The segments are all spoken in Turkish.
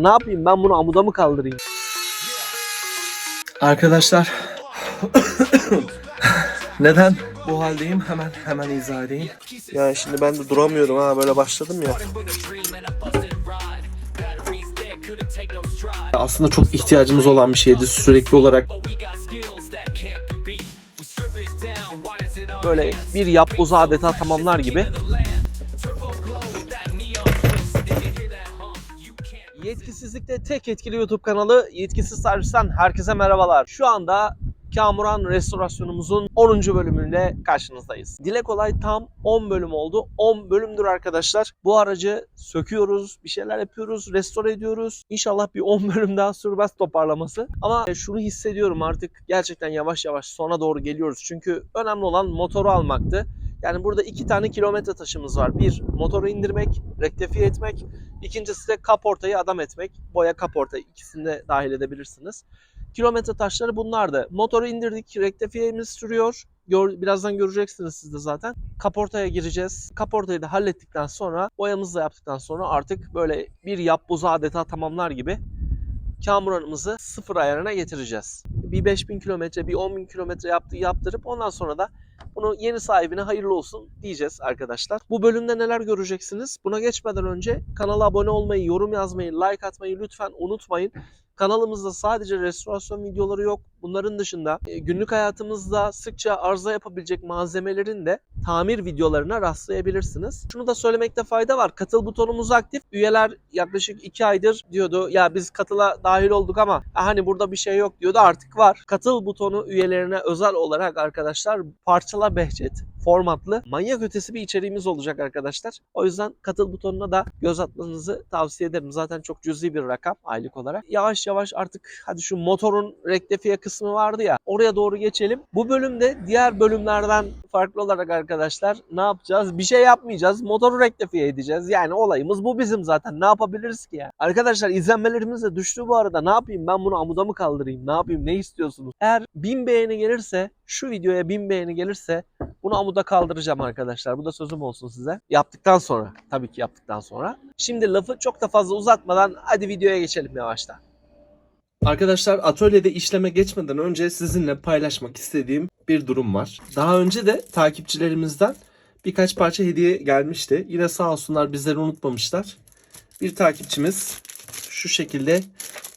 Ne yapayım ben bunu amuda mı kaldırayım? Arkadaşlar neden bu haldeyim hemen hemen izah edeyim. Ya şimdi ben de duramıyorum ha böyle başladım ya. Aslında çok ihtiyacımız olan bir şeydi sürekli olarak. Böyle bir yapbozu adeta tamamlar gibi. Yetkisizlikte tek etkili YouTube kanalı Yetkisiz Servisten herkese merhabalar. Şu anda Kamuran restorasyonumuzun 10. bölümünde karşınızdayız. Dile kolay tam 10 bölüm oldu. 10 bölümdür arkadaşlar. Bu aracı söküyoruz, bir şeyler yapıyoruz, restore ediyoruz. İnşallah bir 10 bölüm daha sürmez toparlaması. Ama şunu hissediyorum artık gerçekten yavaş yavaş sona doğru geliyoruz. Çünkü önemli olan motoru almaktı. Yani burada iki tane kilometre taşımız var. Bir, motoru indirmek, rektifiye etmek. İkincisi de kaportayı adam etmek. Boya kaporta ikisini de dahil edebilirsiniz. Kilometre taşları bunlardı. Motoru indirdik, rektifiyemiz sürüyor. Gör, birazdan göreceksiniz siz de zaten. Kaportaya gireceğiz. Kaportayı da hallettikten sonra, boyamızı da yaptıktan sonra artık böyle bir yapbozu adeta tamamlar gibi kamuranımızı sıfır ayarına getireceğiz. Bir 5000 kilometre, bir 10.000 kilometre yaptığı yaptırıp ondan sonra da bunu yeni sahibine hayırlı olsun diyeceğiz arkadaşlar. Bu bölümde neler göreceksiniz? Buna geçmeden önce kanala abone olmayı, yorum yazmayı, like atmayı lütfen unutmayın. Kanalımızda sadece restorasyon videoları yok. Bunların dışında e, günlük hayatımızda sıkça arıza yapabilecek malzemelerin de tamir videolarına rastlayabilirsiniz. Şunu da söylemekte fayda var. Katıl butonumuz aktif. Üyeler yaklaşık 2 aydır diyordu ya biz katıla dahil olduk ama "Ya hani burada bir şey yok diyordu artık var. Katıl butonu üyelerine özel olarak arkadaşlar parçala Behçet formatlı manyak ötesi bir içeriğimiz olacak arkadaşlar. O yüzden katıl butonuna da göz atmanızı tavsiye ederim. Zaten çok cüzi bir rakam aylık olarak. Yavaş yavaş artık hadi şu motorun rektifiye kısmı vardı ya oraya doğru geçelim. Bu bölümde diğer bölümlerden farklı olarak arkadaşlar ne yapacağız? Bir şey yapmayacağız. Motoru rektifiye edeceğiz. Yani olayımız bu bizim zaten. Ne yapabiliriz ki ya? Arkadaşlar izlenmelerimiz de düştü bu arada. Ne yapayım ben bunu amuda mı kaldırayım? Ne yapayım? Ne istiyorsunuz? Eğer 1000 beğeni gelirse şu videoya 1000 beğeni gelirse bunu amuda kaldıracağım arkadaşlar. Bu da sözüm olsun size. Yaptıktan sonra. Tabii ki yaptıktan sonra. Şimdi lafı çok da fazla uzatmadan hadi videoya geçelim yavaştan. Arkadaşlar atölyede işleme geçmeden önce sizinle paylaşmak istediğim bir durum var. Daha önce de takipçilerimizden birkaç parça hediye gelmişti. Yine sağ olsunlar bizleri unutmamışlar. Bir takipçimiz şu şekilde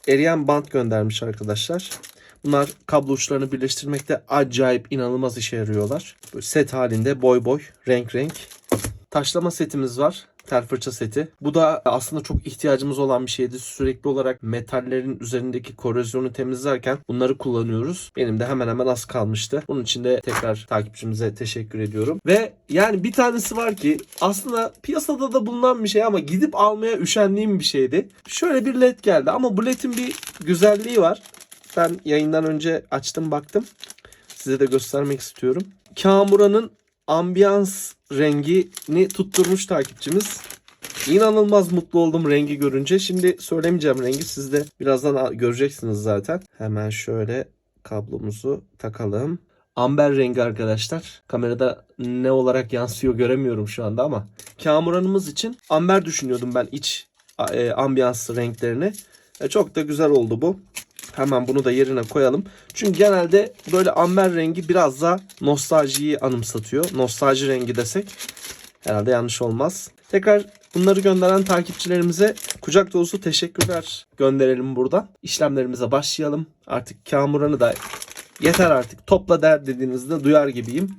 eriyen bant göndermiş arkadaşlar. Bunlar kablo uçlarını birleştirmekte acayip inanılmaz işe yarıyorlar. Böyle set halinde boy boy, renk renk. Taşlama setimiz var. Tel fırça seti. Bu da aslında çok ihtiyacımız olan bir şeydi. Sürekli olarak metallerin üzerindeki korozyonu temizlerken bunları kullanıyoruz. Benim de hemen hemen az kalmıştı. Bunun için de tekrar takipçimize teşekkür ediyorum. Ve yani bir tanesi var ki aslında piyasada da bulunan bir şey ama gidip almaya üşendiğim bir şeydi. Şöyle bir led geldi ama bu ledin bir güzelliği var. Ben yayından önce açtım baktım. Size de göstermek istiyorum. Kamura'nın ambiyans rengini tutturmuş takipçimiz. İnanılmaz mutlu oldum rengi görünce. Şimdi söylemeyeceğim rengi siz de birazdan göreceksiniz zaten. Hemen şöyle kablomuzu takalım. Amber rengi arkadaşlar. Kamerada ne olarak yansıyor göremiyorum şu anda ama. Kamuranımız için amber düşünüyordum ben iç e, ambiyans renklerini. E, çok da güzel oldu bu. Hemen bunu da yerine koyalım. Çünkü genelde böyle amber rengi biraz da nostaljiyi anımsatıyor. Nostalji rengi desek herhalde yanlış olmaz. Tekrar bunları gönderen takipçilerimize kucak dolusu teşekkürler gönderelim burada. İşlemlerimize başlayalım. Artık Kamuran'ı da yeter artık topla der dediğinizde duyar gibiyim.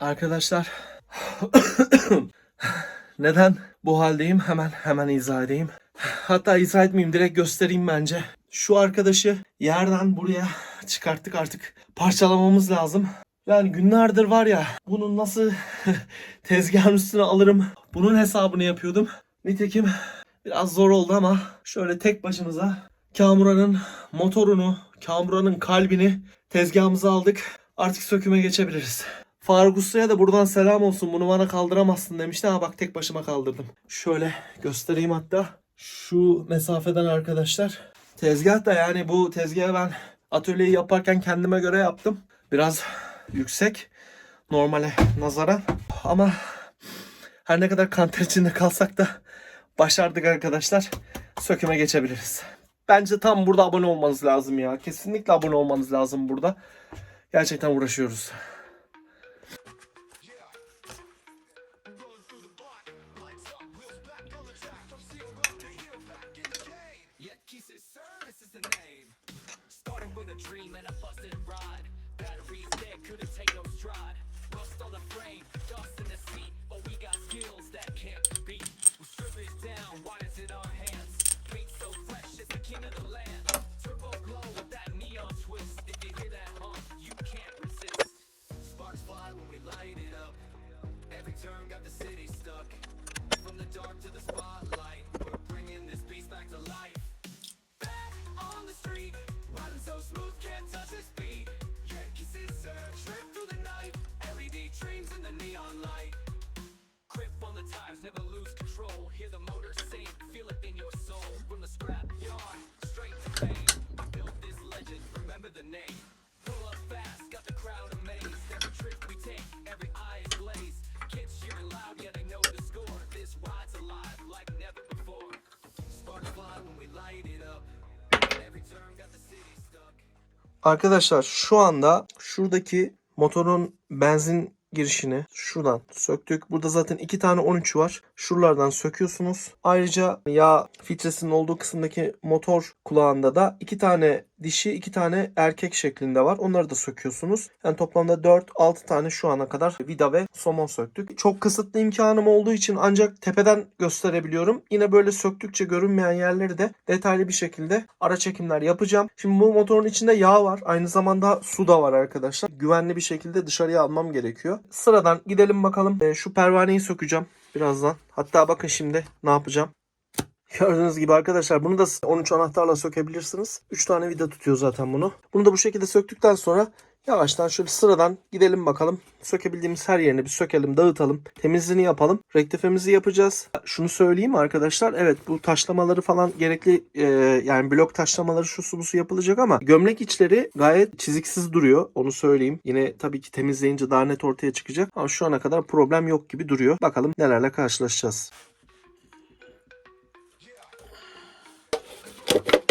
Arkadaşlar neden bu haldeyim hemen hemen izah edeyim. Hatta izah etmeyeyim direkt göstereyim bence. Şu arkadaşı yerden buraya çıkarttık artık parçalamamız lazım. Yani günlerdir var ya bunun nasıl tezgahın üstüne alırım bunun hesabını yapıyordum. Nitekim biraz zor oldu ama şöyle tek başımıza Kamuran'ın motorunu, Kamuran'ın kalbini tezgahımıza aldık. Artık söküme geçebiliriz. Faruk da buradan selam olsun. Bunu bana kaldıramazsın demişti ama bak tek başıma kaldırdım. Şöyle göstereyim hatta. Şu mesafeden arkadaşlar. Tezgah da yani bu tezgahı ben atölyeyi yaparken kendime göre yaptım. Biraz yüksek normale nazaran. Ama her ne kadar kanter içinde kalsak da başardık arkadaşlar. Söküme geçebiliriz. Bence tam burada abone olmanız lazım ya. Kesinlikle abone olmanız lazım burada. Gerçekten uğraşıyoruz. so smooth, can't touch this beat. Get kisses, sir, trip through the night. LED dreams in the neon light. Grip on the tires, never lose control. Hear the motor sing, feel it in your soul. From the scrap yarn, straight to fame Arkadaşlar şu anda şuradaki motorun benzin girişini şuradan söktük. Burada zaten iki tane 13 var. Şuralardan söküyorsunuz. Ayrıca yağ filtresinin olduğu kısımdaki motor kulağında da iki tane dişi iki tane erkek şeklinde var. Onları da söküyorsunuz. Yani toplamda 4-6 tane şu ana kadar vida ve somon söktük. Çok kısıtlı imkanım olduğu için ancak tepeden gösterebiliyorum. Yine böyle söktükçe görünmeyen yerleri de detaylı bir şekilde ara çekimler yapacağım. Şimdi bu motorun içinde yağ var. Aynı zamanda su da var arkadaşlar. Güvenli bir şekilde dışarıya almam gerekiyor. Sıradan gidelim bakalım. Ee, şu pervaneyi sökeceğim birazdan. Hatta bakın şimdi ne yapacağım. Gördüğünüz gibi arkadaşlar bunu da 13 anahtarla sökebilirsiniz. 3 tane vida tutuyor zaten bunu. Bunu da bu şekilde söktükten sonra yavaştan şöyle sıradan gidelim bakalım. Sökebildiğimiz her yerini bir sökelim, dağıtalım. Temizliğini yapalım. Rektifemizi yapacağız. Şunu söyleyeyim arkadaşlar. Evet bu taşlamaları falan gerekli e, yani blok taşlamaları şu su bu yapılacak ama gömlek içleri gayet çiziksiz duruyor. Onu söyleyeyim. Yine tabii ki temizleyince daha net ortaya çıkacak. Ama şu ana kadar problem yok gibi duruyor. Bakalım nelerle karşılaşacağız. Thank you.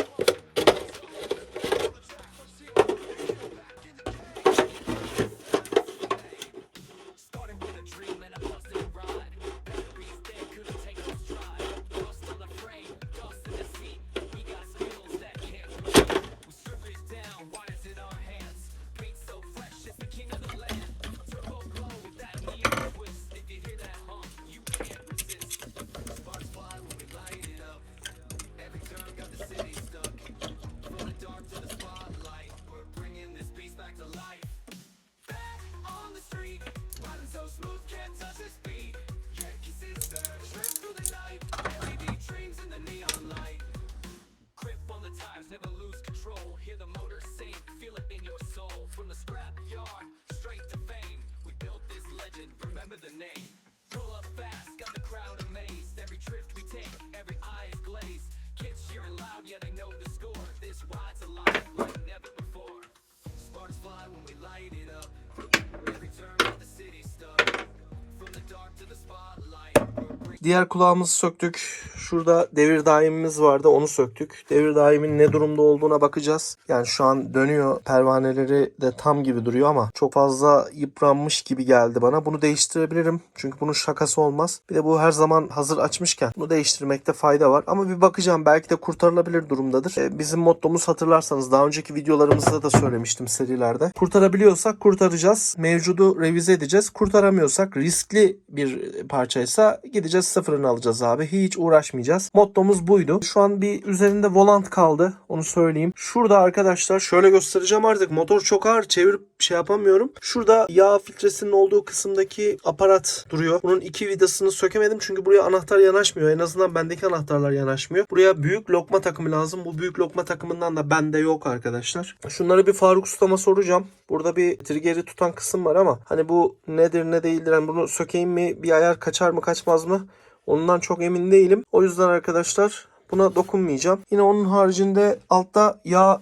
Diğer kulağımızı söktük. Şurada devir daimimiz vardı onu söktük. Devir daimin ne durumda olduğuna bakacağız. Yani şu an dönüyor. Pervaneleri de tam gibi duruyor ama çok fazla yıpranmış gibi geldi bana. Bunu değiştirebilirim. Çünkü bunun şakası olmaz. Bir de bu her zaman hazır açmışken bunu değiştirmekte fayda var. Ama bir bakacağım belki de kurtarılabilir durumdadır. E, bizim mottomuz hatırlarsanız daha önceki videolarımızda da söylemiştim serilerde. Kurtarabiliyorsak kurtaracağız. Mevcudu revize edeceğiz. Kurtaramıyorsak riskli bir parçaysa gideceğiz sıfırını alacağız abi. Hiç uğraşmayacağız. Mottomuz buydu. Şu an bir üzerinde volant kaldı. Onu söyleyeyim. Şurada arkadaşlar şöyle göstereceğim artık. Motor çok ağır. Çevirip şey yapamıyorum. Şurada yağ filtresinin olduğu kısımdaki aparat duruyor. Bunun iki vidasını sökemedim çünkü buraya anahtar yanaşmıyor. En azından bendeki anahtarlar yanaşmıyor. Buraya büyük lokma takımı lazım. Bu büyük lokma takımından da bende yok arkadaşlar. Şunları bir Faruk Usta'ma soracağım. Burada bir triggeri tutan kısım var ama hani bu nedir ne değildir. Hani bunu sökeyim mi bir ayar kaçar mı kaçmaz mı? Ondan çok emin değilim. O yüzden arkadaşlar buna dokunmayacağım. Yine onun haricinde altta yağ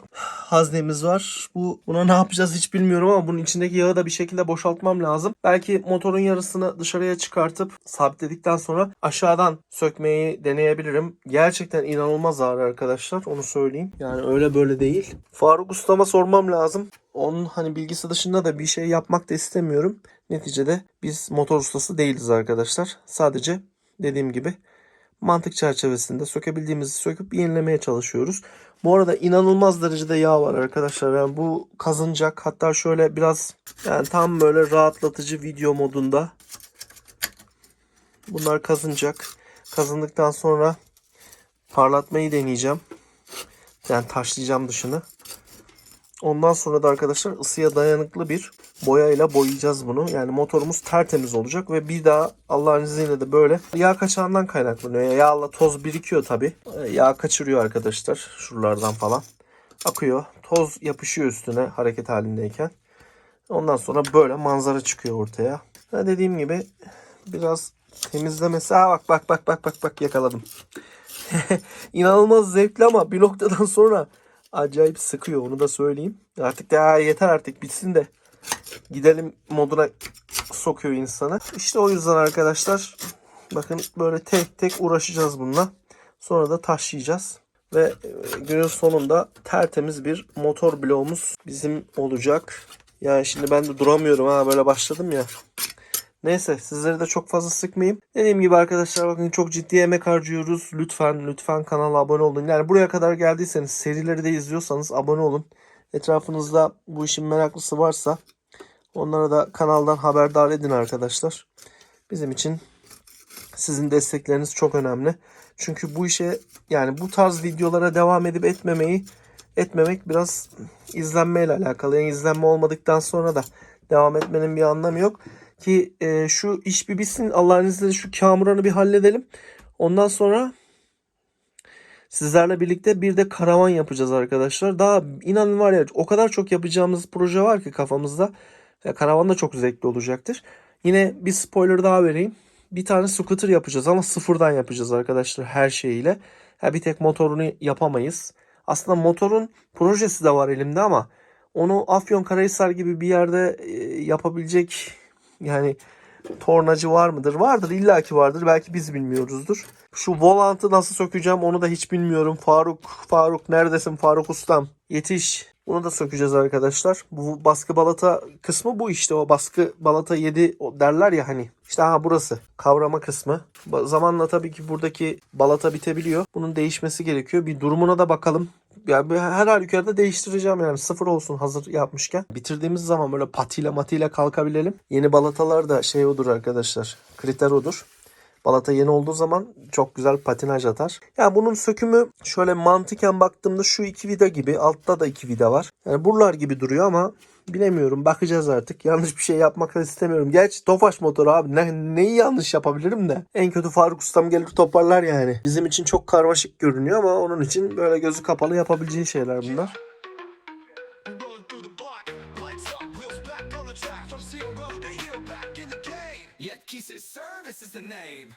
haznemiz var. Bu buna ne yapacağız hiç bilmiyorum ama bunun içindeki yağı da bir şekilde boşaltmam lazım. Belki motorun yarısını dışarıya çıkartıp sabitledikten sonra aşağıdan sökmeyi deneyebilirim. Gerçekten inanılmaz ağır arkadaşlar. Onu söyleyeyim. Yani öyle böyle değil. Faruk Usta'ma sormam lazım. Onun hani bilgisi dışında da bir şey yapmak da istemiyorum. Neticede biz motor ustası değiliz arkadaşlar. Sadece dediğim gibi mantık çerçevesinde sökebildiğimizi söküp yenilemeye çalışıyoruz. Bu arada inanılmaz derecede yağ var arkadaşlar. Yani bu kazınacak. Hatta şöyle biraz yani tam böyle rahatlatıcı video modunda. Bunlar kazınacak. Kazındıktan sonra parlatmayı deneyeceğim. Yani taşlayacağım dışını. Ondan sonra da arkadaşlar ısıya dayanıklı bir boyayla boyayacağız bunu. Yani motorumuz tertemiz olacak ve bir daha Allah'ın izniyle de böyle yağ kaçağından kaynaklanıyor. Yağla toz birikiyor tabi. Yağ kaçırıyor arkadaşlar şuralardan falan. Akıyor. Toz yapışıyor üstüne hareket halindeyken. Ondan sonra böyle manzara çıkıyor ortaya. Ha dediğim gibi biraz temizlemesi. Aa bak bak bak bak bak bak yakaladım. İnanılmaz zevkli ama bir noktadan sonra acayip sıkıyor onu da söyleyeyim. Artık ya yeter artık bitsin de gidelim moduna sokuyor insanı. İşte o yüzden arkadaşlar bakın böyle tek tek uğraşacağız bununla. Sonra da taşıyacağız. Ve e, günün sonunda tertemiz bir motor bloğumuz bizim olacak. Yani şimdi ben de duramıyorum ha böyle başladım ya. Neyse sizleri de çok fazla sıkmayayım. Dediğim gibi arkadaşlar bakın çok ciddi emek harcıyoruz. Lütfen lütfen kanala abone olun. Yani buraya kadar geldiyseniz serileri de izliyorsanız abone olun. Etrafınızda bu işin meraklısı varsa onlara da kanaldan haberdar edin arkadaşlar. Bizim için sizin destekleriniz çok önemli. Çünkü bu işe yani bu tarz videolara devam edip etmemeyi etmemek biraz izlenmeyle alakalı. Yani izlenme olmadıktan sonra da devam etmenin bir anlamı yok. Ki e, şu iş bir bitsin Allah'ın izniyle şu kamuranı bir halledelim. Ondan sonra sizlerle birlikte bir de karavan yapacağız arkadaşlar. Daha inanın var ya o kadar çok yapacağımız proje var ki kafamızda. Ya, karavan da çok zevkli olacaktır. Yine bir spoiler daha vereyim. Bir tane scooter yapacağız ama sıfırdan yapacağız arkadaşlar her şeyiyle. Ha, bir tek motorunu yapamayız. Aslında motorun projesi de var elimde ama onu Afyonkarahisar gibi bir yerde e, yapabilecek yani tornacı var mıdır? Vardır illaki vardır. Belki biz bilmiyoruzdur. Şu volantı nasıl sökeceğim onu da hiç bilmiyorum. Faruk, Faruk neredesin Faruk ustam? Yetiş. Bunu da sökeceğiz arkadaşlar. Bu baskı balata kısmı bu işte o baskı balata 7 derler ya hani. İşte ha burası kavrama kısmı. Zamanla tabii ki buradaki balata bitebiliyor. Bunun değişmesi gerekiyor. Bir durumuna da bakalım. Yani her halükarda değiştireceğim yani sıfır olsun hazır yapmışken. Bitirdiğimiz zaman böyle patiyle matiyle kalkabilelim. Yeni balatalar da şey odur arkadaşlar. Kriter odur. Balata yeni olduğu zaman çok güzel patinaj atar. Yani bunun sökümü şöyle mantıken baktığımda şu iki vida gibi. Altta da iki vida var. Yani buralar gibi duruyor ama bilemiyorum. Bakacağız artık. Yanlış bir şey yapmak da istemiyorum. Gerçi Tofaş motoru abi. Ne, neyi yanlış yapabilirim de. En kötü Faruk Ustam gelir toparlar yani. Bizim için çok karmaşık görünüyor ama onun için böyle gözü kapalı yapabileceğin şeyler bunlar. Rolling through the Service is the name.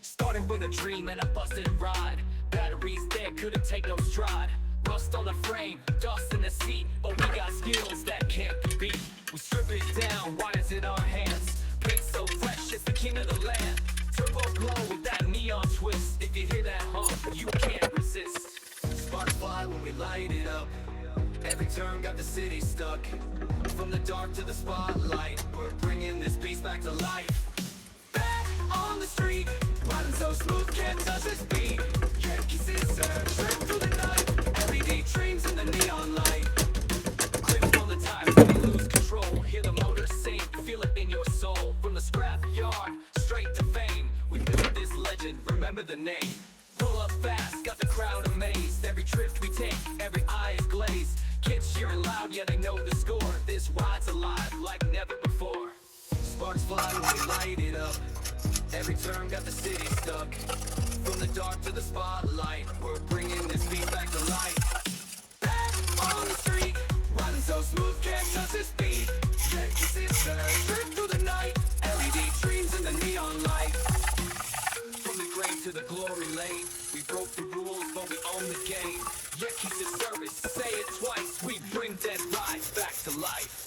Starting with a dream and a busted ride. Batteries there couldn't take no stride. Rust on the frame, dust in the seat, but we got skills that can't be beat. We strip it down, wires in our hands. Paint so fresh, it's the king of the land. Turbo glow with that neon twist. If you hear that hum, you can't resist. Sparks fly when we light it up. Every turn got the city stuck. From the dark to the spotlight, to the glory lane, we broke the rules, but we own the game. Yankee service, say it twice. We bring dead lives back to life.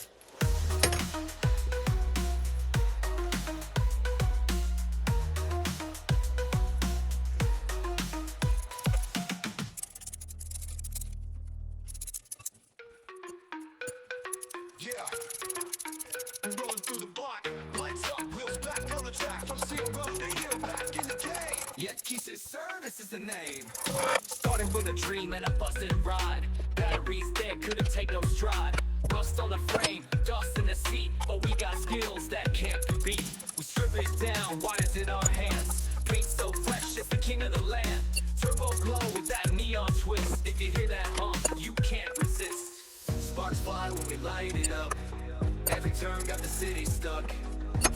Turn got the city stuck.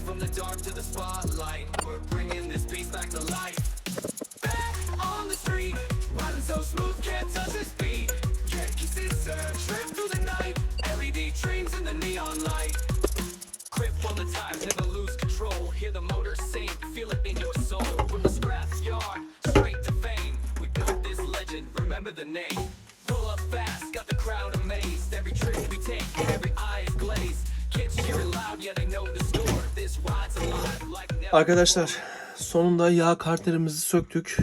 From the dark to the spotlight, we're bringing this beast back to life. Back on the street, riding so smooth, can't touch this beat. Yankee scissors, trip through the night. LED dreams in the neon light. Grip on the tires, never lose control. Hear the motor sing, feel it in your soul. From the scrap yard, straight to fame. We built this legend, remember the name. Arkadaşlar sonunda yağ karterimizi söktük.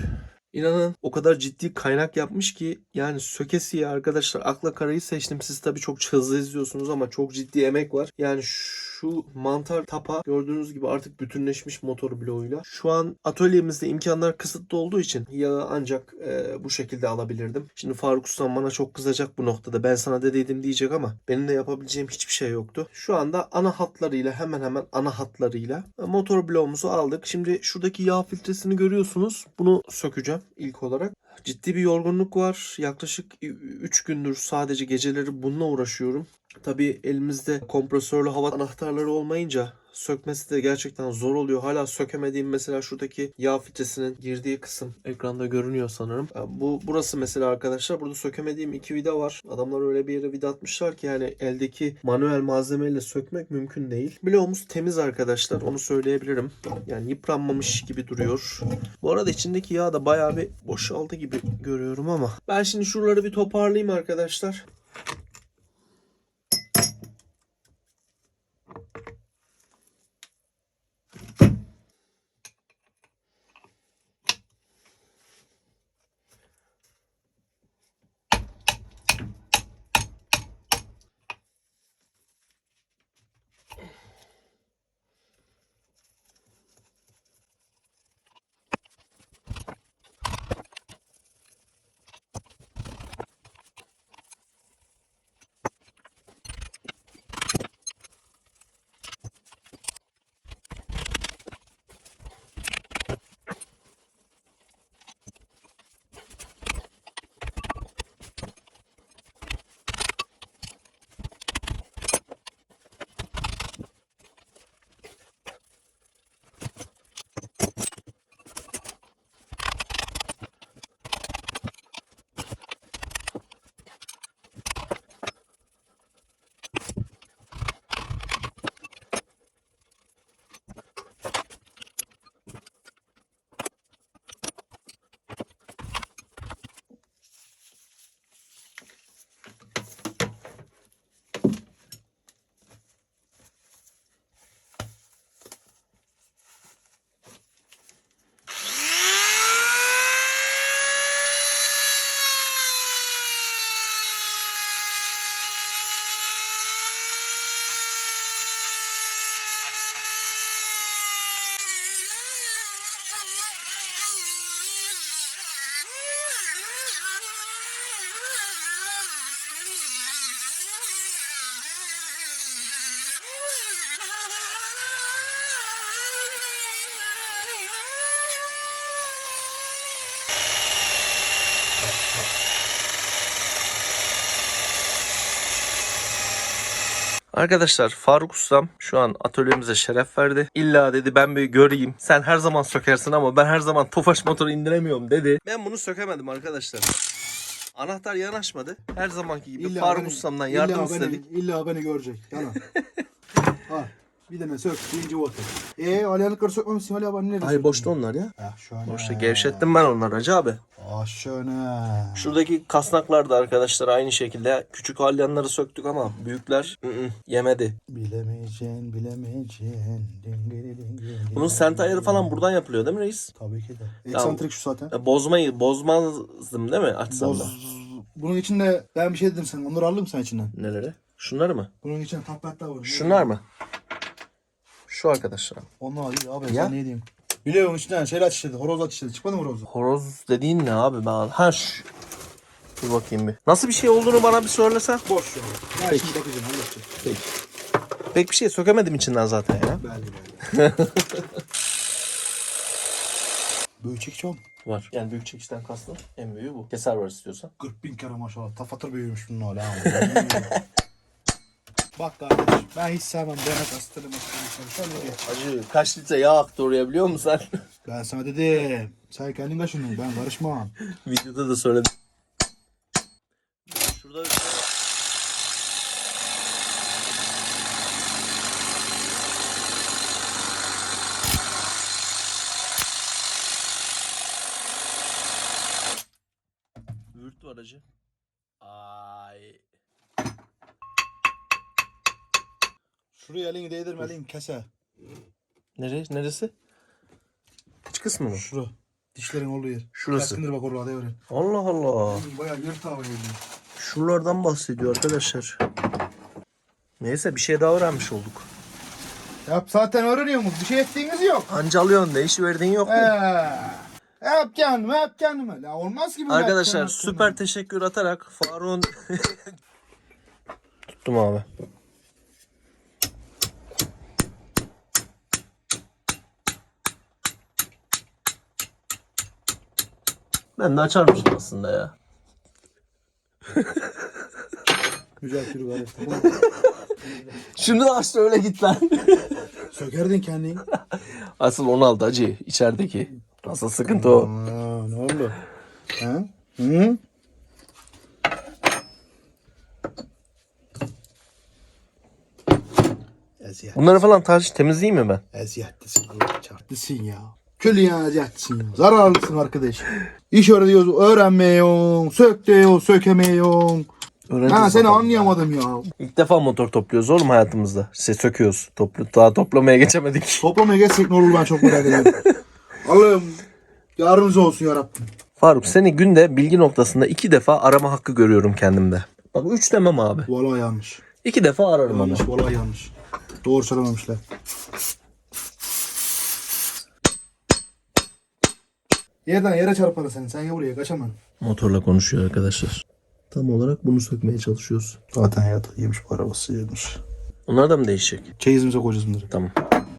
İnanın o kadar ciddi kaynak yapmış ki yani sökesiye arkadaşlar akla karayı seçtim. Siz tabii çok hızlı izliyorsunuz ama çok ciddi emek var. Yani şu mantar tapa gördüğünüz gibi artık bütünleşmiş motor bloğuyla. Şu an atölyemizde imkanlar kısıtlı olduğu için yağı ancak e, bu şekilde alabilirdim. Şimdi Faruk Ustam bana çok kızacak bu noktada. Ben sana dediydim diyecek ama benim de yapabileceğim hiçbir şey yoktu. Şu anda ana hatlarıyla hemen hemen ana hatlarıyla e, motor bloğumuzu aldık. Şimdi şuradaki yağ filtresini görüyorsunuz. Bunu sökeceğim ilk olarak. Ciddi bir yorgunluk var. Yaklaşık 3 gündür sadece geceleri bununla uğraşıyorum. Tabii elimizde kompresörlü hava anahtarları olmayınca sökmesi de gerçekten zor oluyor. Hala sökemediğim mesela şuradaki yağ filtresinin girdiği kısım ekranda görünüyor sanırım. Bu burası mesela arkadaşlar. Burada sökemediğim iki vida var. Adamlar öyle bir yere vida atmışlar ki yani eldeki manuel malzemeyle sökmek mümkün değil. Bloğumuz temiz arkadaşlar. Onu söyleyebilirim. Yani yıpranmamış gibi duruyor. Bu arada içindeki yağ da bayağı bir boşaldı gibi görüyorum ama. Ben şimdi şuraları bir toparlayayım arkadaşlar. Arkadaşlar Faruk Ustam şu an atölyemize şeref verdi. İlla dedi ben bir göreyim. Sen her zaman sökersin ama ben her zaman Tofaş motoru indiremiyorum dedi. Ben bunu sökemedim arkadaşlar. Anahtar yanaşmadı. Her zamanki gibi İlla Faruk beni- Ustam'dan illa yardım beni- istedik. İlla beni görecek. Yalan. ha. Bir tane sök. Birinci otur. Eee alyanlıkları sökmemişsin hala bana nerede Hayır boşta onlar ya. Ya şöyle. Boşta gevşettim ben onları hacı abi. Ah şöyle. Şuradaki kasnaklar da arkadaşlar aynı şekilde küçük alyanları söktük ama büyükler ı ı, yemedi. Bilemeyeceksin, bilemeyeceksin. Dingiri dingiri Bunun sent ayarı falan buradan yapılıyor değil mi reis? Tabii ki de. Eksantrik şu zaten. Ya Bozmayı bozmazdım değil mi açsam da? Boz. Bunun içinde ben bir şey dedim sana. Onları aldın mı sen içinden? Neleri? Şunları mı? Bunun içinde tapetler var. Şunlar mı? Şu arkadaşlar. Onlar değil abi. Ya. Sen ne diyeyim? Biliyorum içinden şeyler ateşledi. Horoz ateşledi. Çıkmadı mı horoz? Horoz dediğin ne abi ben? Ha şu. Dur bakayım bir. Nasıl bir şey olduğunu bana bir söylesen. Boş ya. Ben Peki. şimdi bakacağım. Halledeceğim. Pek bir şey sökemedim içinden zaten ya. Belli belli. Büyük çekiyorum. Var. Yani büyük çekişten kastım. En büyüğü bu. Keser var istiyorsan. 40 bin kere maşallah. Tafatır büyümüş bunun hala. Bak kardeş ben hiç sevmem demek asitleri masitleri. Şöyle geç. Kaç litre yağ aktı oraya biliyor musun sen? Ben sana dedim. Sen kendin kaşındın. Ben karışmam. Videoda da söyledim. Şurada Vürt var acı. Ay. Şuraya elini değdirme elini kese. Nere, neresi? İç kısmı mı? Şura. Dişlerin olduğu yer. Şurası. Keskindir bak orada devre. Allah Allah. Bayağı yırt havaya. Şuralardan bahsediyor arkadaşlar. Neyse bir şey daha öğrenmiş olduk. Yap zaten öğreniyorsunuz. Bir şey ettiğiniz yok. Anca alıyorsun da hiç verdiğin yok mu? Eee. Hep kendime hep kendime. Ya olmaz ki böyle. Arkadaşlar süper teşekkür atarak Faruk'un tuttum abi. Ben de açarmışım aslında ya. Güzel yürü gayret. Şimdi de açtı öyle git lan. Sökerdin kendini. Asıl onu aldı acı içerideki. Asıl sıkıntı o. Aa, ne oldu? Ha? Hı? Eziyet. Bunları falan taş temizleyeyim mi ben? Eziyetlisin Allah çarptısın ya. Ya. Zararlısın arkadaş. İş öğreniyoruz, öğrenmiyorsun. Sök diyor, sökemiyorsun. Öğreneceğiz Ha seni anlayamadım ya. İlk defa motor topluyoruz oğlum hayatımızda. Şey söküyoruz. Toplu, daha toplamaya geçemedik. Toplamaya geçsek ne olur ben çok merak ediyorum. Allah'ım yardımcınız olsun yarabbim. Faruk seni günde bilgi noktasında iki defa arama hakkı görüyorum kendimde. Bak üç demem abi. Vallahi yanlış. İki defa ararım onu. Yanlış, vallahi yanlış. Doğru söylememişler. Yerden yere çarparım seni. Sen ya buraya kaçamam. Motorla konuşuyor arkadaşlar. Tam olarak bunu sökmeye çalışıyoruz. Zaten hayat yemiş bu arabası yemiş. Onlar da mı değişecek? Çeyizimize koyacağız bunları. Tamam.